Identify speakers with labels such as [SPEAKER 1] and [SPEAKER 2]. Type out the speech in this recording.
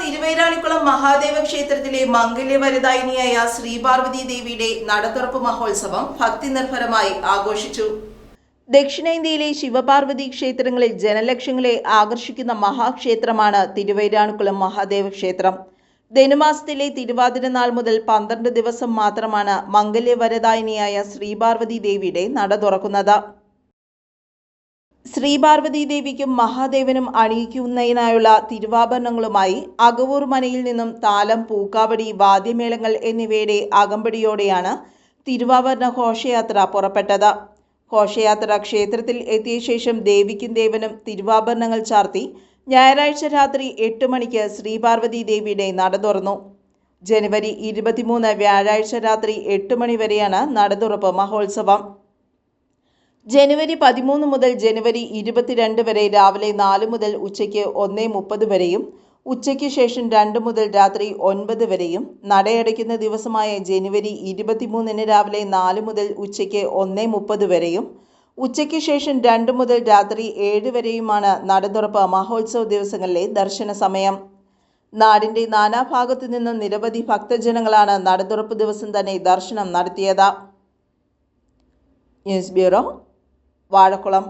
[SPEAKER 1] തിരുവൈരാണിക്കുളം മഹാദേവ ക്ഷേത്രത്തിലെ മംഗല്യവരദായിനിയായ ശ്രീപാർവതി ദേവിയുടെ നടത്തുറപ്പ് മഹോത്സവം ഭക്തി നിർഭരമായി ആഘോഷിച്ചു. ദക്ഷിണേന്ത്യയിലെ ശിവപാർവതി ക്ഷേത്രങ്ങളിൽ ജനലക്ഷങ്ങളെ ആകർഷിക്കുന്ന മഹാക്ഷേത്രമാണ് തിരുവൈരാണിക്കുളം മഹാദേവ ക്ഷേത്രം. ധനുമാസത്തിലെ തിരുവാതിര നാൾ മുതൽ പന്ത്രണ്ട് ദിവസം മാത്രമാണ് മംഗല്യവരദായിനിയായ ശ്രീപാർവതി ദേവിയുടെ നട തുറക്കുന്നത്. ശ്രീപാർവതി ദേവിക്കും മഹാദേവനും അണിയിക്കുന്നതിനായുള്ള തിരുവാഭരണങ്ങളുമായി അകവൂർ മനയിൽ നിന്നും താലം പൂക്കാവടി വാദ്യമേളങ്ങൾ എന്നിവയുടെ അകമ്പടിയോടെയാണ് തിരുവാഭരണ ഘോഷയാത്ര പുറപ്പെട്ടത്. ഘോഷയാത്ര ക്ഷേത്രത്തിൽ എത്തിയ ശേഷം ദേവിക്കും ദേവനും തിരുവാഭരണങ്ങൾ ചാർത്തി ഞായറാഴ്ച രാത്രി എട്ട് മണിക്ക് ശ്രീപാർവതി ദേവിയുടെ നട തുറന്നു. ജനുവരി ഇരുപത്തിമൂന്ന് വ്യാഴാഴ്ച രാത്രി എട്ട് മണി വരെയാണ് നടതുറപ്പ് മഹോത്സവം. ജനുവരി പതിമൂന്ന് മുതൽ ജനുവരി ഇരുപത്തിരണ്ട് വരെ രാവിലെ നാല് മുതൽ ഉച്ചയ്ക്ക് ഒന്ന് മുപ്പത് വരെയും ഉച്ചയ്ക്ക് ശേഷം രണ്ട് മുതൽ രാത്രി ഒൻപത് വരെയും. നടയടയ്ക്കുന്ന ദിവസമായ ജനുവരി ഇരുപത്തിമൂന്നിന് രാവിലെ നാല് മുതൽ ഉച്ചയ്ക്ക് ഒന്ന് മുപ്പത് വരെയും ഉച്ചയ്ക്ക് ശേഷം രണ്ട് മുതൽ രാത്രി ഏഴ് വരെയുമാണ് നടതുറപ്പ് മഹോത്സവ ദിവസങ്ങളിലെ ദർശന സമയം. നാടിന്റെ നാനാഭാഗത്തു നിന്നും നിരവധി ഭക്തജനങ്ങളാണ് നടതുറപ്പ് ദിവസം തന്നെ ദർശനം നടത്തിയത്. News bureau Vazhakulam